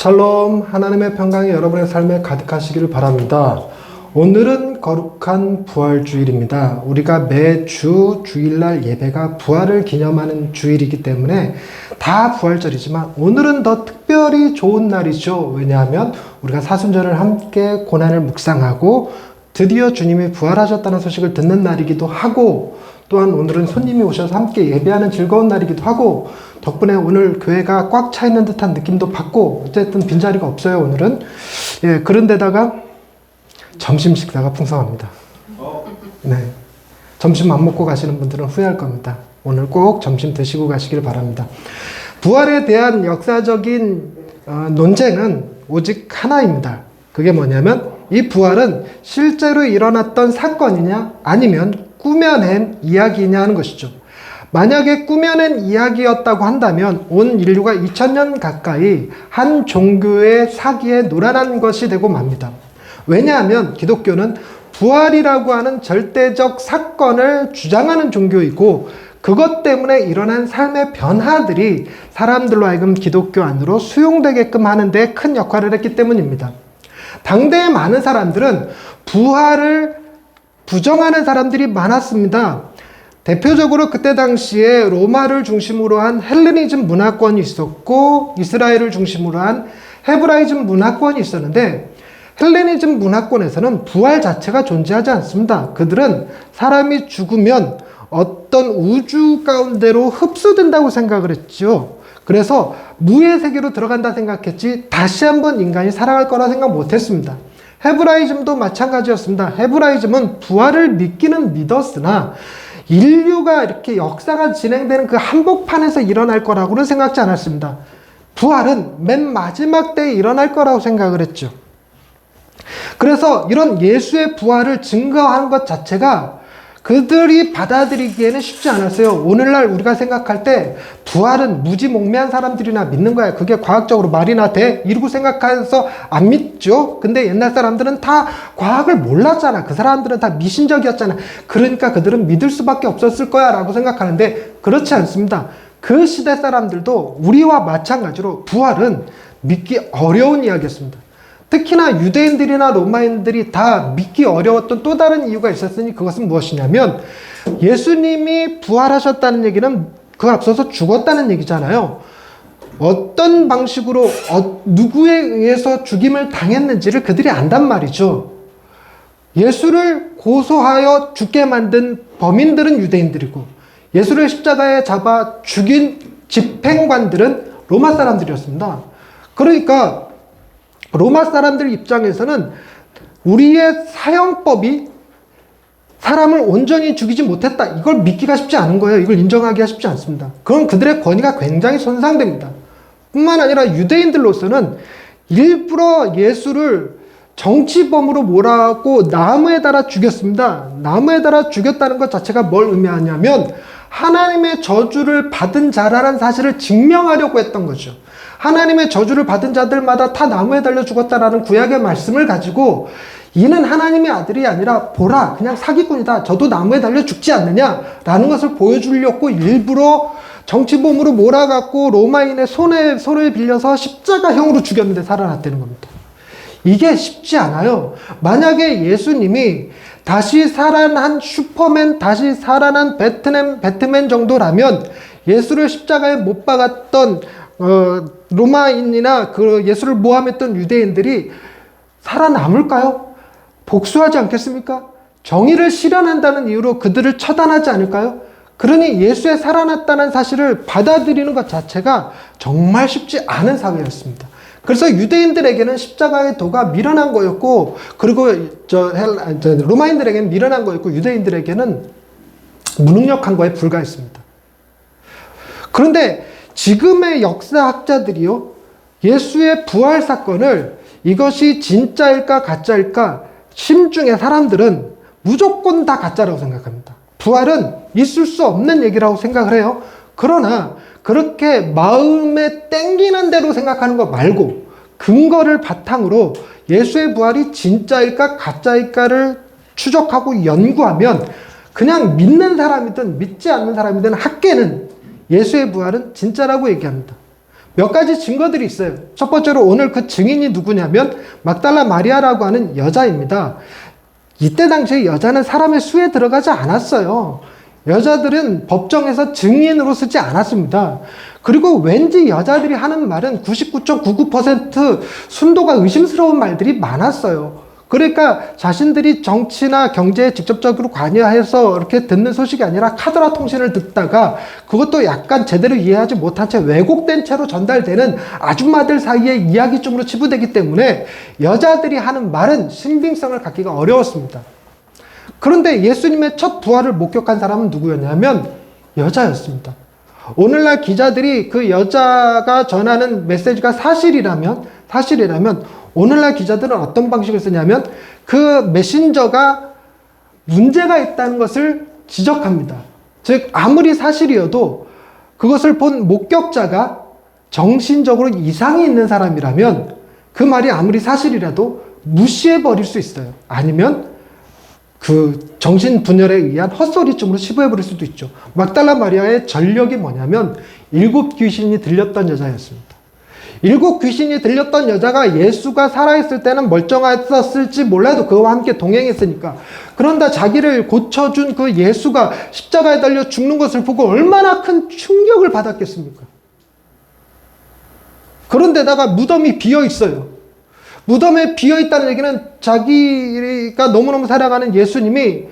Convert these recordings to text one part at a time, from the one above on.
샬롬 하나님의 평강이 여러분의 삶에 가득하시기를 바랍니다. 오늘은 거룩한 부활 주일입니다. 우리가 매주 주일날 예배가 부활을 기념하는 주일이기 때문에 다 부활절이지만 오늘은 더 특별히 좋은 날이죠. 왜냐하면 우리가 사순절을 함께 고난을 묵상하고 드디어 주님이 부활하셨다는 소식을 듣는 날이기도 하고 또한 오늘은 손님이 오셔서 함께 예배하는 즐거운 날이기도 하고 덕분에 오늘 교회가 꽉 차 있는 듯한 느낌도 받고 어쨌든 빈자리가 없어요 오늘은. 예 그런데다가 점심 식사가 풍성합니다. 네. 점심 안 먹고 가시는 분들은 후회할 겁니다. 오늘 꼭 점심 드시고 가시길 바랍니다. 부활에 대한 역사적인 어, 논쟁은 오직 하나입니다. 그게 뭐냐면 이 부활은 실제로 일어났던 사건이냐 아니면 꾸며낸 이야기냐 하는 것이죠. 만약에 꾸며낸 이야기였다고 한다면 온 인류가 2000년 가까이 한 종교의 사기에 놀아난 것이 되고 맙니다. 왜냐하면 기독교는 부활이라고 하는 절대적 사건을 주장하는 종교이고 그것 때문에 일어난 삶의 변화들이 사람들로 하여금 기독교 안으로 수용되게끔 하는 데 큰 역할을 했기 때문입니다. 당대의 많은 사람들은 부활을 부정하는 사람들이 많았습니다. 대표적으로 그때 당시에 로마를 중심으로 한 헬레니즘 문화권이 있었고 이스라엘을 중심으로 한 헤브라이즘 문화권이 있었는데 헬레니즘 문화권에서는 부활 자체가 존재하지 않습니다. 그들은 사람이 죽으면 어떤 우주 가운데로 흡수된다고 생각을 했죠. 그래서 무의 세계로 들어간다 생각했지 다시 한번 인간이 살아갈 거라 생각 못했습니다. 헤브라이즘도 마찬가지였습니다. 헤브라이즘은 부활을 믿기는 믿었으나 인류가 이렇게 역사가 진행되는 그 한복판에서 일어날 거라고는 생각지 않았습니다. 부활은 맨 마지막 때에 일어날 거라고 생각을 했죠. 그래서 이런 예수의 부활을 증거하는 것 자체가 그들이 받아들이기에는 쉽지 않았어요. 오늘날 우리가 생각할 때 부활은 무지몽매한 사람들이나 믿는 거야. 그게 과학적으로 말이나 돼? 이러고 생각해서 안 믿죠. 근데 옛날 사람들은 다 과학을 몰랐잖아. 그 사람들은 다 미신적이었잖아. 그러니까 그들은 믿을 수밖에 없었을 거야. 라고 생각하는데 그렇지 않습니다. 그 시대 사람들도 우리와 마찬가지로 부활은 믿기 어려운 이야기였습니다. 특히나 유대인들이나 로마인들이 다 믿기 어려웠던 또 다른 이유가 있었으니 그것은 무엇이냐면 예수님이 부활하셨다는 얘기는 그 앞서서 죽었다는 얘기잖아요. 어떤 방식으로 어, 누구에 의해서 죽임을 당했는지를 그들이 안단 말이죠. 예수를 고소하여 죽게 만든 범인들은 유대인들이고 예수를 십자가에 잡아 죽인 집행관들은 로마 사람들이었습니다. 그러니까 로마 사람들 입장에서는 우리의 사형법이 사람을 온전히 죽이지 못했다. 이걸 믿기가 쉽지 않은 거예요. 이걸 인정하기가 쉽지 않습니다. 그건 그들의 권위가 굉장히 손상됩니다. 뿐만 아니라 유대인들로서는 일부러 예수를 정치범으로 몰아갖고 나무에 달아 죽였습니다. 나무에 달아 죽였다는 것 자체가 뭘 의미하냐면 하나님의 저주를 받은 자라는 사실을 증명하려고 했던 거죠. 하나님의 저주를 받은 자들마다 다 나무에 달려 죽었다라는 구약의 말씀을 가지고 이는 하나님의 아들이 아니라 보라 그냥 사기꾼이다. 저도 나무에 달려 죽지 않느냐라는 것을 보여주려고 일부러 정치범으로 몰아갖고 로마인의 손에 손을 빌려서 십자가형으로 죽였는데 살아났다는 겁니다. 이게 쉽지 않아요. 만약에 예수님이 다시 살아난 슈퍼맨, 다시 살아난 배트맨, 배트맨 정도라면 예수를 십자가에 못 박았던 어, 로마인이나 그 예수를 모함했던 유대인들이 살아남을까요? 복수하지 않겠습니까? 정의를 실현한다는 이유로 그들을 처단하지 않을까요? 그러니 예수의 살아났다는 사실을 받아들이는 것 자체가 정말 쉽지 않은 사회였습니다. 그래서 유대인들에게는 십자가의 도가 미련한 거였고, 그리고 저, 헬, 저 로마인들에게는 미련한 거였고, 유대인들에게는 무능력한 거에 불과했습니다. 그런데 지금의 역사학자들이요, 예수의 부활 사건을 이것이 진짜일까 가짜일까 심중의 사람들은 무조건 다 가짜라고 생각합니다. 부활은 있을 수 없는 얘기라고 생각을 해요. 그러나 그렇게 마음에 땡기는 대로 생각하는 거 말고 근거를 바탕으로 예수의 부활이 진짜일까 가짜일까를 추적하고 연구하면 그냥 믿는 사람이든 믿지 않는 사람이든 학계는 예수의 부활은 진짜라고 얘기합니다. 몇 가지 증거들이 있어요. 첫 번째로 오늘 그 증인이 누구냐면 막달라 마리아라고 하는 여자입니다. 이때 당시에 여자는 사람의 수에 들어가지 않았어요. 여자들은 법정에서 증인으로 쓰지 않았습니다. 그리고 왠지 여자들이 하는 말은 99.99% 순도가 의심스러운 말들이 많았어요. 그러니까 자신들이 정치나 경제에 직접적으로 관여해서 이렇게 듣는 소식이 아니라 카드라 통신을 듣다가 그것도 약간 제대로 이해하지 못한 채 왜곡된 채로 전달되는 아줌마들 사이의 이야기쯤으로 치부되기 때문에 여자들이 하는 말은 신빙성을 갖기가 어려웠습니다. 그런데 예수님의 첫 부활을 목격한 사람은 누구였냐면 여자였습니다. 오늘날 기자들이 그 여자가 전하는 메시지가 사실이라면, 사실이라면 오늘날 기자들은 어떤 방식을 쓰냐면 그 메신저가 문제가 있다는 것을 지적합니다. 즉, 아무리 사실이어도 그것을 본 목격자가 정신적으로 이상이 있는 사람이라면 그 말이 아무리 사실이라도 무시해 버릴 수 있어요. 아니면 그 정신 분열에 의한 헛소리쯤으로 치부해 버릴 수도 있죠. 막달라 마리아의 전력이 뭐냐면 일곱 귀신이 들렸던 여자였습니다. 일곱 귀신이 들렸던 여자가 예수가 살아있을 때는 멀쩡했었을지 몰라도 그와 함께 동행했으니까. 그런데 자기를 고쳐준 그 예수가 십자가에 달려 죽는 것을 보고 얼마나 큰 충격을 받았겠습니까? 그런데다가 무덤이 비어 있어요. 무덤에 비어 있다는 얘기는 자기가 너무너무 사랑하는 예수님이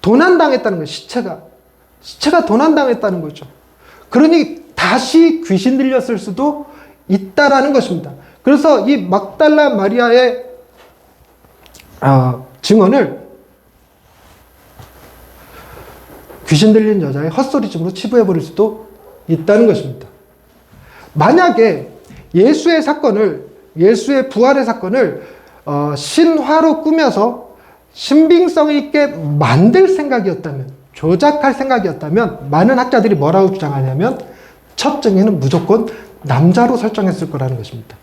도난당했다는 거예요. 시체가. 시체가 도난당했다는 거죠. 그러니 다시 귀신 들렸을 수도 있다라는 것입니다. 그래서 이 막달라 마리아의 어, 증언을 귀신 들린 여자의 헛소리쯤으로 치부해 버릴 수도 있다는 것입니다. 만약에 예수의 사건을 예수의 부활의 사건을 어, 신화로 꾸며서 신빙성 있게 만들 생각이었다면 조작할 생각이었다면 많은 학자들이 뭐라고 주장하냐면 첫 증인은 무조건 남자로 설정했을 거라는 것입니다.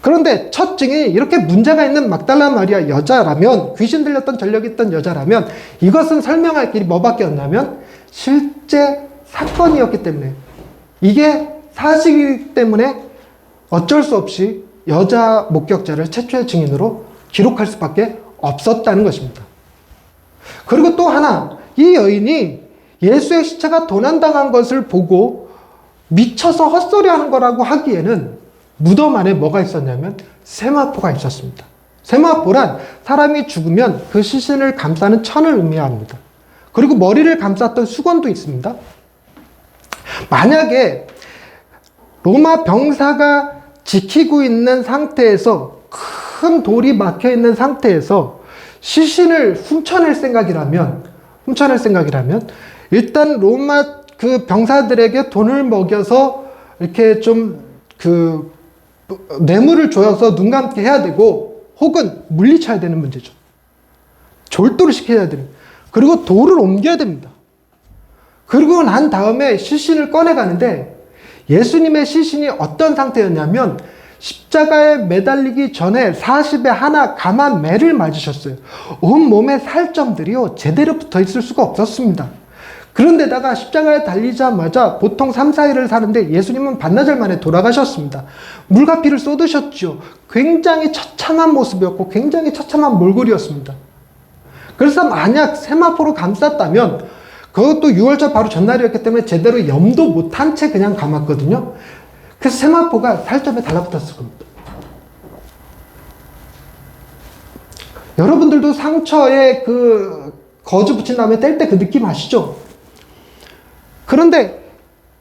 그런데 첫 증이 이렇게 문제가 있는 막달라 마리아 여자라면 귀신 들렸던 전력 있던 여자라면 이것은 설명할 길이 뭐밖에 없냐면 실제 사건이었기 때문에 이게 사실이기 때문에 어쩔 수 없이 여자 목격자를 최초의 증인으로 기록할 수밖에 없었다는 것입니다. 그리고 또 하나 이 여인이 예수의 시체가 도난당한 것을 보고 미쳐서 헛소리 하는 거라고 하기에는 무덤 안에 뭐가 있었냐면 세마포가 있었습니다. 세마포란 사람이 죽으면 그 시신을 감싸는 천을 의미합니다. 그리고 머리를 감쌌던 수건도 있습니다. 만약에 로마 병사가 지키고 있는 상태에서 큰 돌이 막혀 있는 상태에서 시신을 훔쳐낼 생각이라면 훔쳐낼 생각이라면 일단 로마 그 병사들에게 돈을 먹여서 이렇게 좀 그 뇌물을 줘서 눈 감게 해야 되고 혹은 물리쳐야 되는 문제죠. 졸도를 시켜야 되는. 그리고 돌을 옮겨야 됩니다. 그리고 난 다음에 시신을 꺼내 가는데 예수님의 시신이 어떤 상태였냐면 십자가에 매달리기 전에 40에 하나 감한 매를 맞으셨어요. 온 몸에 살점들이요 제대로 붙어 있을 수가 없었습니다. 그런데다가 십자가에 달리자마자 보통 3, 4일을 사는데 예수님은 반나절 만에 돌아가셨습니다. 물과 피를 쏟으셨죠. 굉장히 처참한 모습이었고 굉장히 처참한 몰골이었습니다. 그래서 만약 세마포로 감쌌다면 그것도 6월절 바로 전날이었기 때문에 제대로 염도 못한 채 그냥 감았거든요. 그래서 세마포가 살점에 달라붙었을 겁니다. 여러분들도 상처에 그 거즈 붙인 다음에 뗄 때 그 느낌 아시죠? 그런데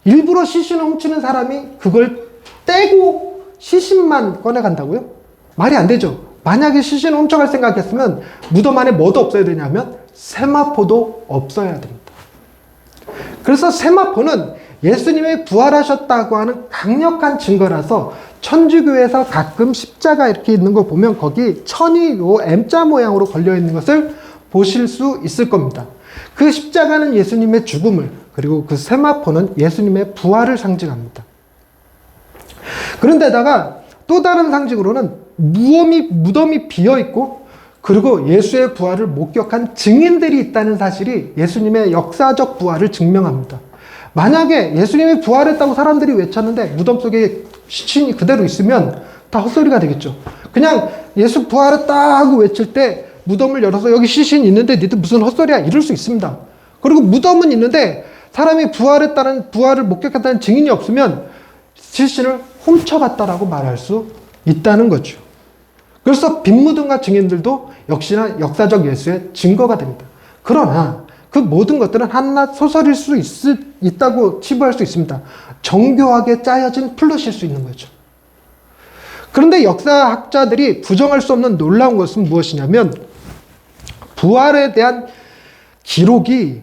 일부러 시신을 훔치는 사람이 그걸 떼고 시신만 꺼내간다고요? 말이 안 되죠. 만약에 시신을 훔쳐갈 생각했으면 무덤 안에 뭐도 없어야 되냐면 세마포도 없어야 됩니다. 그래서 세마포는 예수님이 부활하셨다고 하는 강력한 증거라서 천주교에서 가끔 십자가 이렇게 있는 거 보면 거기 천이 요 M자 모양으로 걸려 있는 것을 보실 수 있을 겁니다. 그 십자가는 예수님의 죽음을 그리고 그 세마포는 예수님의 부활을 상징합니다. 그런데다가 또 다른 상징으로는 무덤이, 무덤이 비어 있고 그리고 예수의 부활을 목격한 증인들이 있다는 사실이 예수님의 역사적 부활을 증명합니다. 만약에 예수님이 부활했다고 사람들이 외쳤는데 무덤 속에 시신이 그대로 있으면 다 헛소리가 되겠죠. 그냥 예수 부활했다 하고 외칠 때 무덤을 열어서 여기 시신 있는데 니들 무슨 헛소리야 이럴 수 있습니다. 그리고 무덤은 있는데 사람이 부활했다는 부활을 목격했다는 증인이 없으면 시신을 훔쳐갔다라고 말할 수 있다는 거죠. 그래서 빈무덤과 증인들도 역시나 역사적 예수의 증거가 됩니다. 그러나 그 모든 것들은 한낱 소설일 수 있, 있다고 치부할 수 있습니다. 정교하게 짜여진 플롯일 수 있는 거죠. 그런데 역사학자들이 부정할 수 없는 놀라운 것은 무엇이냐면 부활에 대한 기록이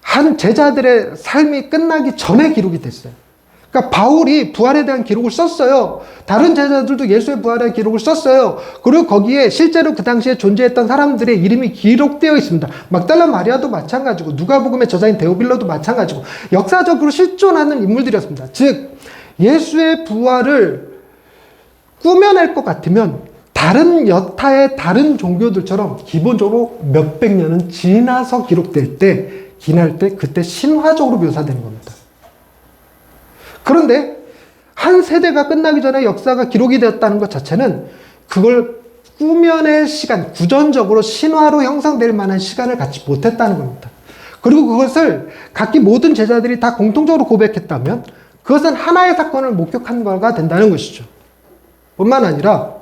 한 제자들의 삶이 끝나기 전에 기록이 됐어요. 그러니까 바울이 부활에 대한 기록을 썼어요. 다른 제자들도 예수의 부활에 대한 기록을 썼어요. 그리고 거기에 실제로 그 당시에 존재했던 사람들의 이름이 기록되어 있습니다. 막달라 마리아도 마찬가지고 누가복음의 저자인 데오빌로도 마찬가지고 역사적으로 실존하는 인물들이었습니다. 즉 예수의 부활을 꾸며낼 것 같으면 다른 여타의 다른 종교들처럼 기본적으로 몇백 년은 지나서 기록될 때, 기날 때, 그때 신화적으로 묘사되는 겁니다. 그런데 한 세대가 끝나기 전에 역사가 기록이 되었다는 것 자체는 그걸 꾸며낼 시간, 구전적으로 신화로 형성될 만한 시간을 갖지 못했다는 겁니다. 그리고 그것을 각기 모든 제자들이 다 공통적으로 고백했다면 그것은 하나의 사건을 목격한 거가 된다는 것이죠. 뿐만 아니라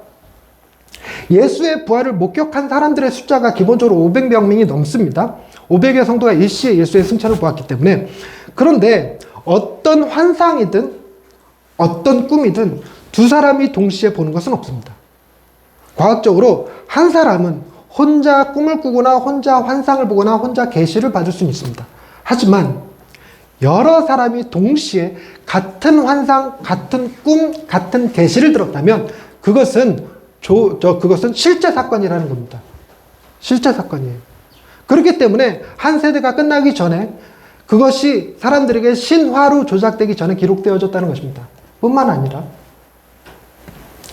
예수의 부활을 목격한 사람들의 숫자가 기본적으로 500명이 넘습니다. 500의 성도가 일시에 예수의 승천을 보았기 때문에 그런데 어떤 환상이든 어떤 꿈이든 두 사람이 동시에 보는 것은 없습니다. 과학적으로 한 사람은 혼자 꿈을 꾸거나 혼자 환상을 보거나 혼자 계시를 받을 수는 있습니다. 하지만 여러 사람이 동시에 같은 환상, 같은 꿈, 같은 계시를 들었다면 그것은 조, 저 그것은 실제 사건이라는 겁니다. 실제 사건이에요. 그렇기 때문에 한 세대가 끝나기 전에 그것이 사람들에게 신화로 조작되기 전에 기록되어졌다는 것입니다. 뿐만 아니라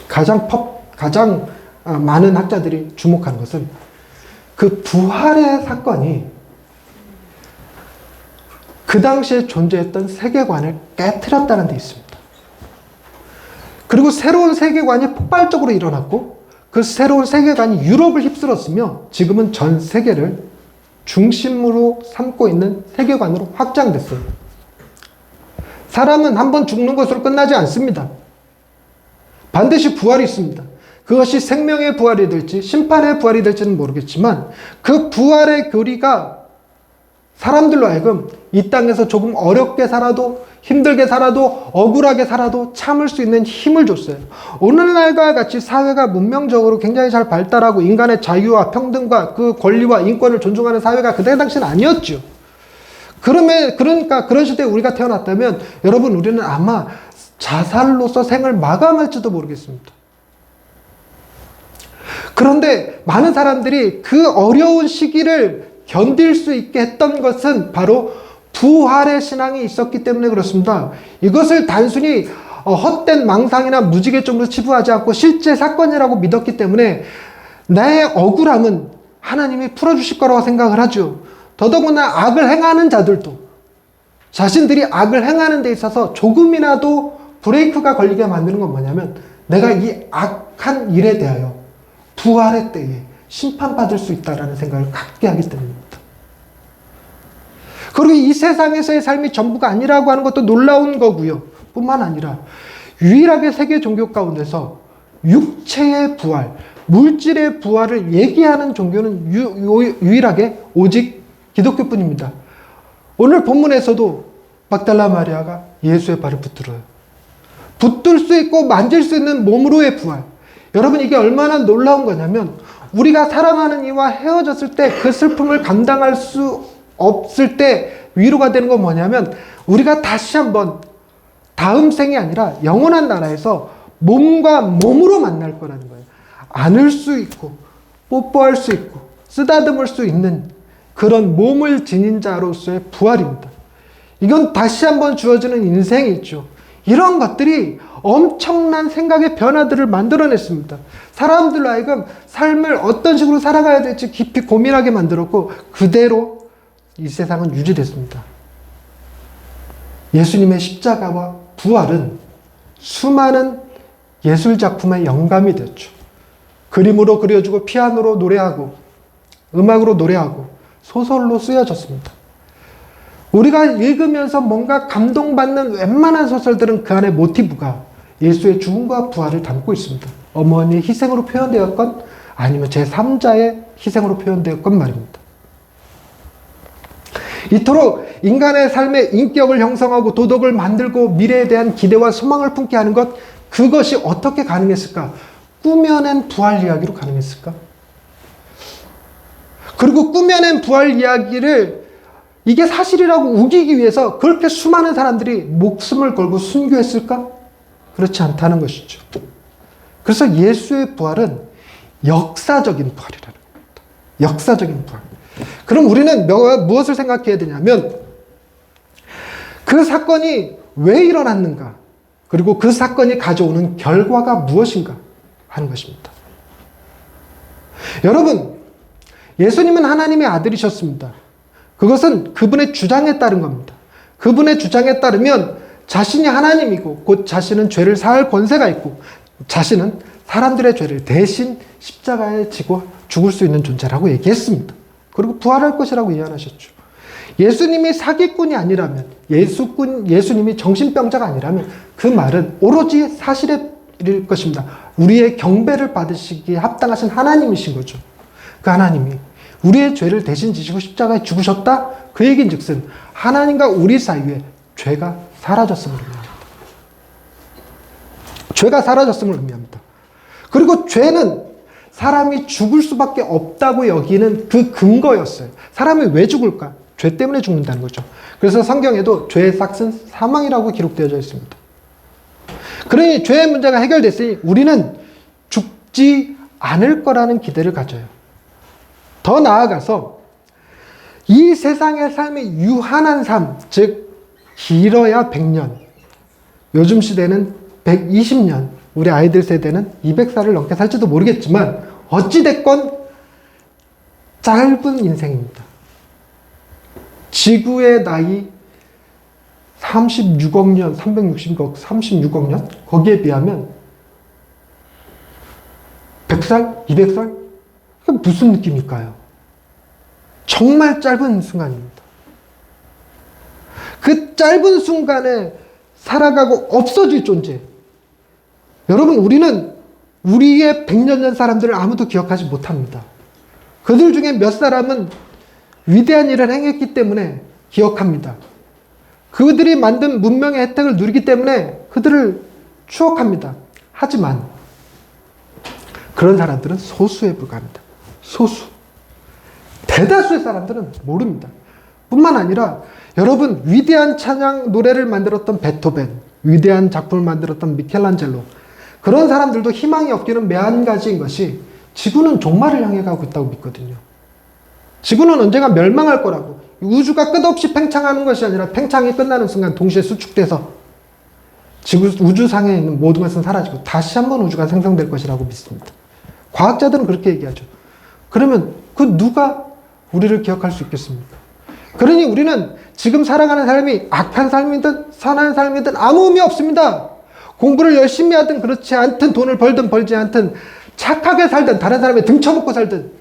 가장 법, 가장 아, 많은 학자들이 주목한 것은 그 부활의 사건이 그 당시에 존재했던 세계관을 깨뜨렸다는 데 있습니다. 그리고 새로운 세계관이 폭발적으로 일어났고 그 새로운 세계관이 유럽을 휩쓸었으며 지금은 전 세계를 중심으로 삼고 있는 세계관으로 확장됐어요. 사람은 한 번 죽는 것으로 끝나지 않습니다. 반드시 부활이 있습니다. 그것이 생명의 부활이 될지 심판의 부활이 될지는 모르겠지만 그 부활의 교리가 사람들로 하여금 이 땅에서 조금 어렵게 살아도 힘들게 살아도 억울하게 살아도 참을 수 있는 힘을 줬어요. 오늘날과 같이 사회가 문명적으로 굉장히 잘 발달하고 인간의 자유와 평등과 그 권리와 인권을 존중하는 사회가 그때 당시는 아니었죠. 그러면 그러니까 그런 시대에 우리가 태어났다면 여러분 우리는 아마 자살로서 생을 마감할지도 모르겠습니다. 그런데 많은 사람들이 그 어려운 시기를 견딜 수 있게 했던 것은 바로 부활의 신앙이 있었기 때문에 그렇습니다. 이것을 단순히 어, 헛된 망상이나 무지개 정도 치부하지 않고 실제 사건이라고 믿었기 때문에 나의 억울함은 하나님이 풀어주실 거라고 생각을 하죠. 더더구나 악을 행하는 자들도 자신들이 악을 행하는 데 있어서 조금이라도 브레이크가 걸리게 만드는 건 뭐냐면 내가 이 악한 일에 대하여 부활의 때에 심판받을 수 있다라는 생각을 갖게 하기 때문입니다. 그리고 이 세상에서의 삶이 전부가 아니라고 하는 것도 놀라운 거고요. 뿐만 아니라 유일하게 세계 종교 가운데서 육체의 부활, 물질의 부활을 얘기하는 종교는 유, 일하게 오직 기독교뿐입니다. 오늘 본문에서도 막달라 마리아가 예수의 발을 붙들어요. 붙들 수 있고 만질 수 있는 몸으로의 부활. 여러분 이게 얼마나 놀라운 거냐면 우리가 사랑하는 이와 헤어졌을 때 그 슬픔을 감당할 수 없을 때 위로가 되는 건 뭐냐면 우리가 다시 한번 다음 생이 아니라 영원한 나라에서 몸과 몸으로 만날 거라는 거예요. 안을 수 있고 뽀뽀할 수 있고 쓰다듬을 수 있는 그런 몸을 지닌 자로서의 부활입니다. 이건 다시 한번 주어지는 인생이죠. 이런 것들이 엄청난 생각의 변화들을 만들어냈습니다. 사람들로 하여금 삶을 어떤 식으로 살아가야 될지 깊이 고민하게 만들었고 그대로 이 세상은 유지됐습니다. 예수님의 십자가와 부활은 수많은 예술 작품의 영감이 됐죠. 그림으로 그려주고 피아노로 노래하고 음악으로 노래하고 소설로 쓰여졌습니다. 우리가 읽으면서 뭔가 감동받는 웬만한 소설들은 그 안에 모티브가 예수의 죽음과 부활을 담고 있습니다. 어머니의 희생으로 표현되었건 아니면 제3자의 희생으로 표현되었건 말입니다. 이토록 인간의 삶의 인격을 형성하고 도덕을 만들고 미래에 대한 기대와 소망을 품게 하는 것, 그것이 어떻게 가능했을까? 꾸며낸 부활 이야기로 가능했을까? 그리고 꾸며낸 부활 이야기를 이게 사실이라고 우기기 위해서 그렇게 수많은 사람들이 목숨을 걸고 순교했을까? 그렇지 않다는 것이죠. 그래서 예수의 부활은 역사적인 부활이라는 겁니다. 역사적인 부활. 그럼 우리는 뭐- 무엇을 생각해야 되냐면 그 사건이 왜 일어났는가? 그리고 그 사건이 가져오는 결과가 무엇인가 하는 것입니다. 여러분, 예수님은 하나님의 아들이셨습니다. 그것은 그분의 주장에 따른 겁니다. 그분의 주장에 따르면 자신이 하나님이고 곧 자신은 죄를 사할 권세가 있고 자신은 사람들의 죄를 대신 십자가에 지고 죽을 수 있는 존재라고 얘기했습니다. 그리고 부활할 것이라고 예언하셨죠. 예수님이 사기꾼이 아니라면 예수꾼 예수님이 정신병자가 아니라면 그 말은 오로지 사실일 것입니다. 우리의 경배를 받으시기에 합당하신 하나님이신 거죠. 그 하나님이 우리의 죄를 대신 지시고 십자가에 죽으셨다. 그 얘긴즉슨 하나님과 우리 사이에 죄가 사라졌음을 의미합니다. 죄가 사라졌음을 의미합니다. 그리고 죄는 사람이 죽을 수밖에 없다고 여기는 그 근거였어요. 사람이 왜 죽을까? 죄 때문에 죽는다는 거죠. 그래서 성경에도 죄의 삭은 사망이라고 기록되어져 있습니다. 그러니 죄의 문제가 해결됐으니 우리는 죽지 않을 거라는 기대를 가져요. 더 나아가서 이 세상의 삶이 유한한 삶, 즉 길어야 100년, 요즘 시대는 120년, 우리 아이들 세대는 200살을 넘게 살지도 모르겠지만 어찌됐건 짧은 인생입니다. 지구의 나이 36억 년, 360억, 36억 년? 거기에 비하면 100살? 200살? 그게 무슨 느낌일까요? 정말 짧은 순간입니다. 그 짧은 순간에 살아가고 없어질 존재. 여러분, 우리는 우리의 100년 전 사람들을 아무도 기억하지 못합니다. 그들 중에 몇 사람은 위대한 일을 행했기 때문에 기억합니다. 그들이 만든 문명의 혜택을 누리기 때문에 그들을 추억합니다. 하지만 그런 사람들은 소수에 불과합니다. 소수. 대다수의 사람들은 모릅니다. 뿐만 아니라 여러분 위대한 찬양 노래를 만들었던 베토벤, 위대한 작품을 만들었던 미켈란젤로 그런 사람들도 희망이 없기는 매한 가지인 것이 지구는 종말을 향해 가고 있다고 믿거든요. 지구는 언젠가 멸망할 거라고 우주가 끝없이 팽창하는 것이 아니라 팽창이 끝나는 순간 동시에 수축돼서 지구 우주상에 있는 모든 것은 사라지고 다시 한번 우주가 생성될 것이라고 믿습니다. 과학자들은 그렇게 얘기하죠. 그러면 그 누가 우리를 기억할 수 있겠습니까? 그러니 우리는 지금 살아가는 삶이 악한 삶이든 선한 삶이든 아무 의미 없습니다. 공부를 열심히 하든 그렇지 않든 돈을 벌든 벌지 않든 착하게 살든 다른 사람의 등쳐먹고 살든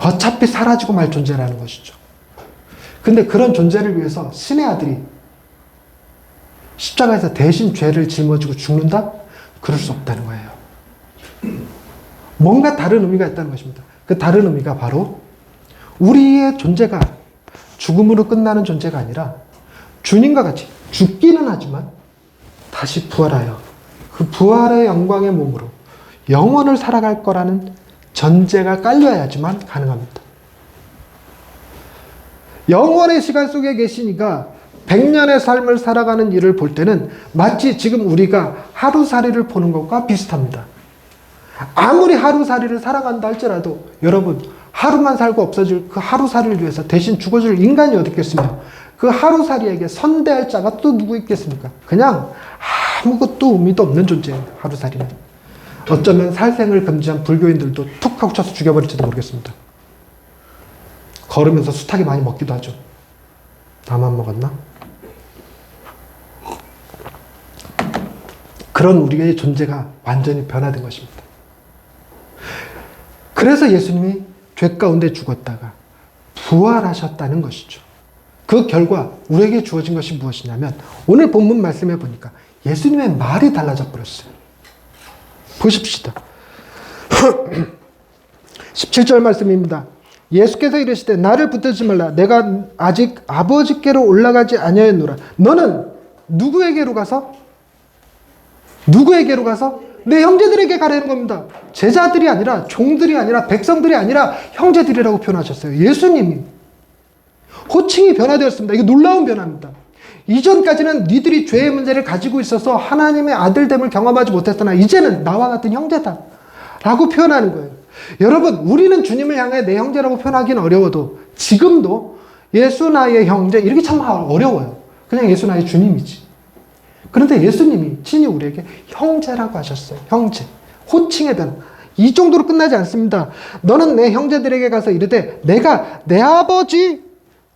어차피 사라지고 말 존재라는 것이죠. 근데 그런 존재를 위해서 신의 아들이 십자가에서 대신 죄를 짊어지고 죽는다? 그럴 수 없다는 거예요. 뭔가 다른 의미가 있다는 것입니다. 그 다른 의미가 바로 우리의 존재가 죽음으로 끝나는 존재가 아니라 주님과 같이 죽기는 하지만 다시 부활하여 그 부활의 영광의 몸으로 영원을 살아갈 거라는 전제가 깔려야지만 가능합니다. 영원의 시간 속에 계시니까 100년의 삶을 살아가는 일을 볼 때는 마치 지금 우리가 하루살이를 보는 것과 비슷합니다. 아무리 하루살이를 살아간다 할지라도 여러분 하루만 살고 없어질 그 하루살이를 위해서 대신 죽어줄 인간이 어디 있겠습니까? 그 하루살이에게 선대할 자가 또 누구 있겠습니까? 그냥 아무것도 의미도 없는 존재예요. 하루살이는. 어쩌면 살생을 금지한 불교인들도 툭 하고 쳐서 죽여버릴지도 모르겠습니다. 걸으면서 숱하게 많이 먹기도 하죠. 나만 먹었나? 그런 우리의 존재가 완전히 변화된 것입니다. 그래서 예수님이 죄 가운데 죽었다가 부활하셨다는 것이죠. 그 결과 우리에게 주어진 것이 무엇이냐면 오늘 본문 말씀해 보니까 예수님의 말이 달라져 버렸어요. 보십시다. 17절 말씀입니다. 예수께서 이르시되 나를 붙들지 말라 내가 아직 아버지께로 올라가지 아니하였노라 너는 누구에게로 가서 누구에게로 가서 내 형제들에게 가라는 겁니다. 제자들이 아니라 종들이 아니라 백성들이 아니라 형제들이라고 표현하셨어요. 예수님이 호칭이 변화되었습니다. 이게 놀라운 변화입니다. 이전까지는 니들이 죄의 문제를 가지고 있어서 하나님의 아들됨을 경험하지 못했으나 이제는 나와 같은 형제다. 라고 표현하는 거예요. 여러분, 우리는 주님을 향해 내 형제라고 표현하기는 어려워도 지금도 예수 나의 형제 이렇게 참 어려워요. 그냥 예수 나의 주님이지. 그런데 예수님이 친히 우리에게 형제라고 하셨어요. 형제. 호칭의 변화. 이 정도로 끝나지 않습니다. 너는 내 형제들에게 가서 이르되 내가 내 아버지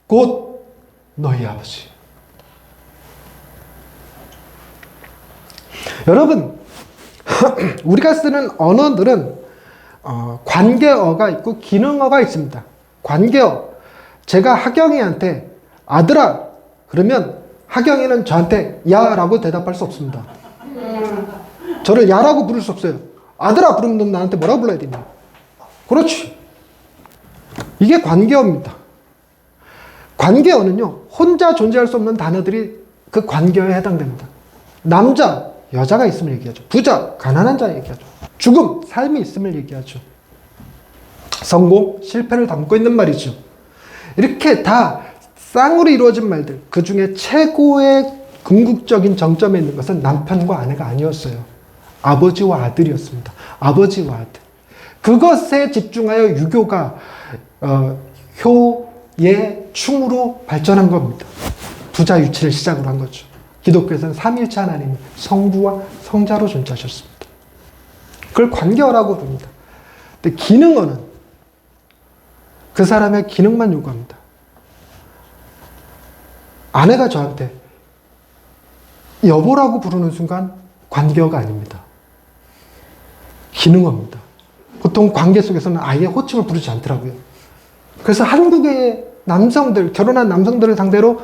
곧 너희 아버지. 여러분, 우리가 쓰는 언어들은 어, 관계어가 있고 기능어가 있습니다. 관계어. 제가 하경이한테 아들아 그러면 하경이는 저한테 야라고 대답할 수 없습니다. 저를 야라고 부를 수 없어요. 아들아 부르면 넌 나한테 뭐라고 불러야 되냐? 그렇지. 이게 관계어입니다. 관계어는요, 혼자 존재할 수 없는 단어들이 그 관계어에 해당됩니다. 남자, 여자가 있음을 얘기하죠. 부자, 가난한 자 얘기하죠. 죽음, 삶이 있음을 얘기하죠. 성공, 실패를 담고 있는 말이죠. 이렇게 다 쌍으로 이루어진 말들, 그 중에 최고의 궁극적인 정점에 있는 것은 남편과 아내가 아니었어요. 아버지와 아들이었습니다. 아버지와 아들. 그것에 집중하여 유교가 어, 효의 충으로 발전한 겁니다. 부자 유치를 시작으로 한 거죠. 기독교에서는 삼일체 하나님이 성부와 성자로 존재하셨습니다. 그걸 관계어라고 부릅니다. 근데 기능어는 그 사람의 기능만 요구합니다. 아내가 저한테 여보라고 부르는 순간 관계어가 아닙니다. 기능어입니다. 보통 관계 속에서는 아예 호칭을 부르지 않더라고요. 그래서 한국의 남성들, 결혼한 남성들을 상대로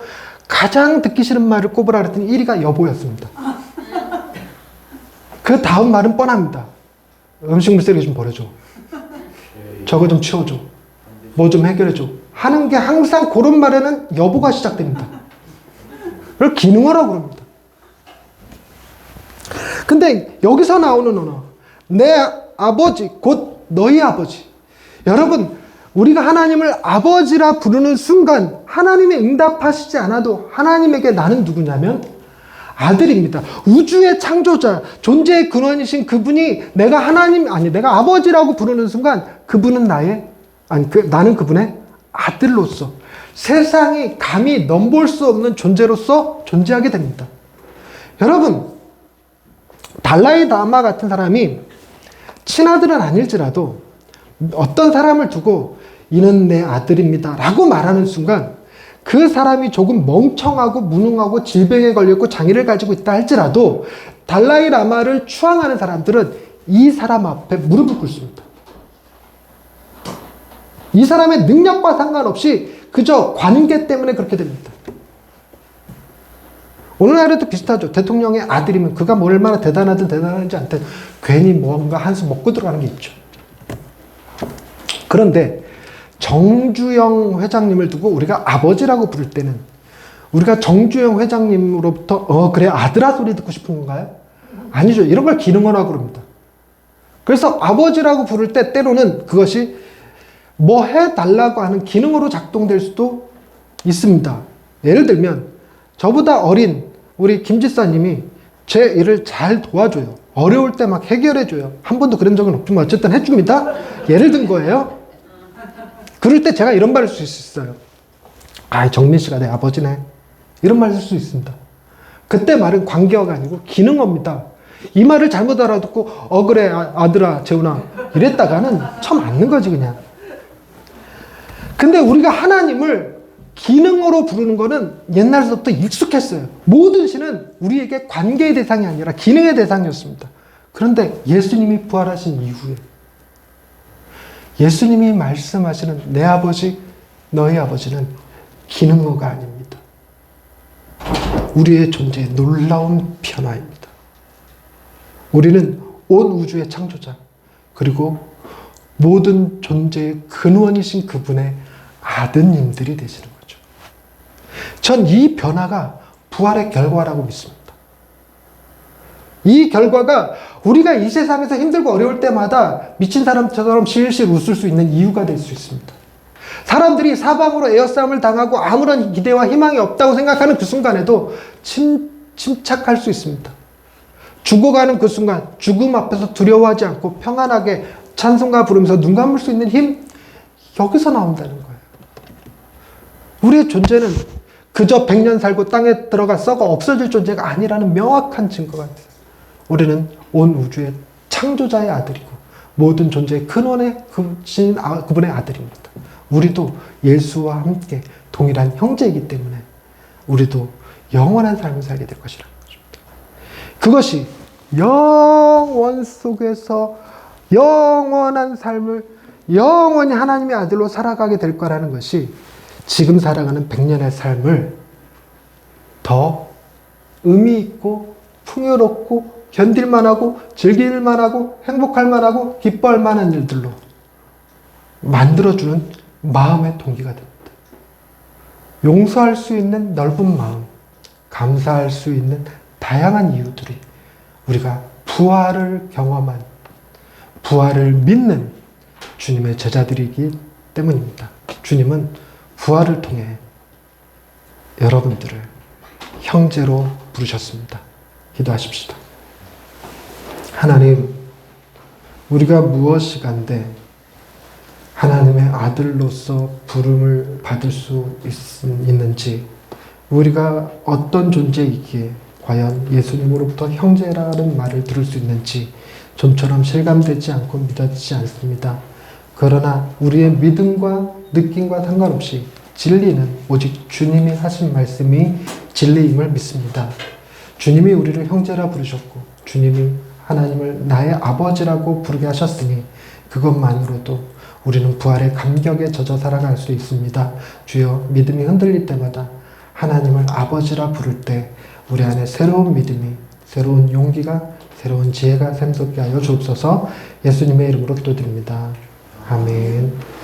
가장 듣기 싫은 말을 꼽으라 그랬더니 1위가 여보였습니다. 그 다음 말은 뻔합니다. 음식물 쓰레기 좀 버려줘. 저거 좀 치워줘. 뭐 좀 해결해줘. 하는 게 항상 그런 말에는 여보가 시작됩니다. 그걸 기능어라고 그럽니다. 근데 여기서 나오는 언어, 내 아버지, 곧 너희 아버지. 여러분, 우리가 하나님을 아버지라 부르는 순간 하나님이 응답하시지 않아도 하나님에게 나는 누구냐면 아들입니다. 우주의 창조자, 존재의 근원이신 그분이 내가 하나님, 아니, 내가 아버지라고 부르는 순간 그분은 나의, 아니, 그, 나는 그분의 아들로서 세상이 감히 넘볼 수 없는 존재로서 존재하게 됩니다. 여러분, 달라이 다마 같은 사람이 친아들은 아닐지라도 어떤 사람을 두고 이는 내 아들입니다. 라고 말하는 순간 그 사람이 조금 멍청하고 무능하고 질병에 걸렸고 장애를 가지고 있다 할지라도 달라이 라마를 추앙하는 사람들은 이 사람 앞에 무릎을 꿇습니다. 이 사람의 능력과 상관없이 그저 관계 때문에 그렇게 됩니다. 오늘날에도 비슷하죠. 대통령의 아들이면 그가 뭐 얼마나 대단하든 대단한지 않든 괜히 뭔가 한숨 먹고 들어가는 게 있죠. 그런데 정주영 회장님을 두고 우리가 아버지라고 부를 때는 우리가 정주영 회장님으로부터 어 그래 아들아 소리 듣고 싶은 건가요? 아니죠. 이런 걸 기능어라고 그럽니다. 그래서 아버지라고 부를 때 때로는 그것이 뭐 해달라고 하는 기능으로 작동될 수도 있습니다. 예를 들면 저보다 어린 우리 김 지사님이 제 일을 잘 도와줘요. 어려울 때 막 해결해줘요. 한 번도 그런 적은 없지만 어쨌든 해줍니다. 예를 든 거예요. 그럴 때 제가 이런 말을 쓸수 있어요. 아, 정민 씨가 내 아버지네. 이런 말을 쓸수 있습니다. 그때 말은 관계어가 아니고 기능어입니다. 이 말을 잘못 알아듣고 어 그래 아, 들아 재훈아 이랬다가는 처음 앉는 거지 그냥. 근데 우리가 하나님을 기능으로 부르는 거는 옛날부터 익숙했어요. 모든 신은 우리에게 관계의 대상이 아니라 기능의 대상이었습니다. 그런데 예수님이 부활하신 이후에 예수님이 말씀하시는 내 아버지, 너희 아버지는 기능어가 아닙니다. 우리의 존재의 놀라운 변화입니다. 우리는 온 우주의 창조자, 그리고 모든 존재의 근원이신 그분의 아드님들이 되시는 거죠. 전 이 변화가 부활의 결과라고 믿습니다. 이 결과가 우리가 이 세상에서 힘들고 어려울 때마다 미친 사람처럼 실실 웃을 수 있는 이유가 될 수 있습니다. 사람들이 사방으로 에어싸움을 당하고 아무런 기대와 희망이 없다고 생각하는 그 순간에도 침, 침착할 수 있습니다. 죽어가는 그 순간 죽음 앞에서 두려워하지 않고 평안하게 찬송가 부르면서 눈 감을 수 있는 힘 여기서 나온다는 거예요. 우리의 존재는 그저 백년 살고 땅에 들어가 썩어 없어질 존재가 아니라는 명확한 증거가 있어요. 우리는 온 우주의 창조자의 아들이고 모든 존재의 근원의 그신 아, 그분의 아들입니다. 우리도 예수와 함께 동일한 형제이기 때문에 우리도 영원한 삶을 살게 될 것이라는 것입니다. 그것이 영원 속에서 영원한 삶을 영원히 하나님의 아들로 살아가게 될 거라는 것이 지금 살아가는 백년의 삶을 더 의미 있고 풍요롭고 견딜만 하고 즐길만 하고 행복할 만하고 기뻐할 만한 일들로 만들어주는 마음의 동기가 됩니다. 용서할 수 있는 넓은 마음, 감사할 수 있는 다양한 이유들이 우리가 부활을 경험한, 부활을 믿는 주님의 제자들이기 때문입니다. 주님은 부활을 통해 여러분들을 형제로 부르셨습니다. 기도하십시다. 하나님, 우리가 무엇이 간데 하나님의 아들로서 부름을 받을 수 있, 있는지, 우리가 어떤 존재이기에 과연 예수님으로부터 형제라는 말을 들을 수 있는지 좀처럼 실감되지 않고 믿어지지 않습니다. 그러나 우리의 믿음과 느낌과 상관없이 진리는 오직 주님이 하신 말씀이 진리임을 믿습니다. 주님이 우리를 형제라 부르셨고 주님이 하나님을 나의 아버지라고 부르게 하셨으니 그것만으로도 우리는 부활의 감격에 젖어 살아갈 수 있습니다. 주여 믿음이 흔들릴 때마다 하나님을 아버지라 부를 때 우리 안에 새로운 믿음이 새로운 용기가 새로운 지혜가 샘솟게 하여 주옵소서 예수님의 이름으로 기도드립니다. 아멘.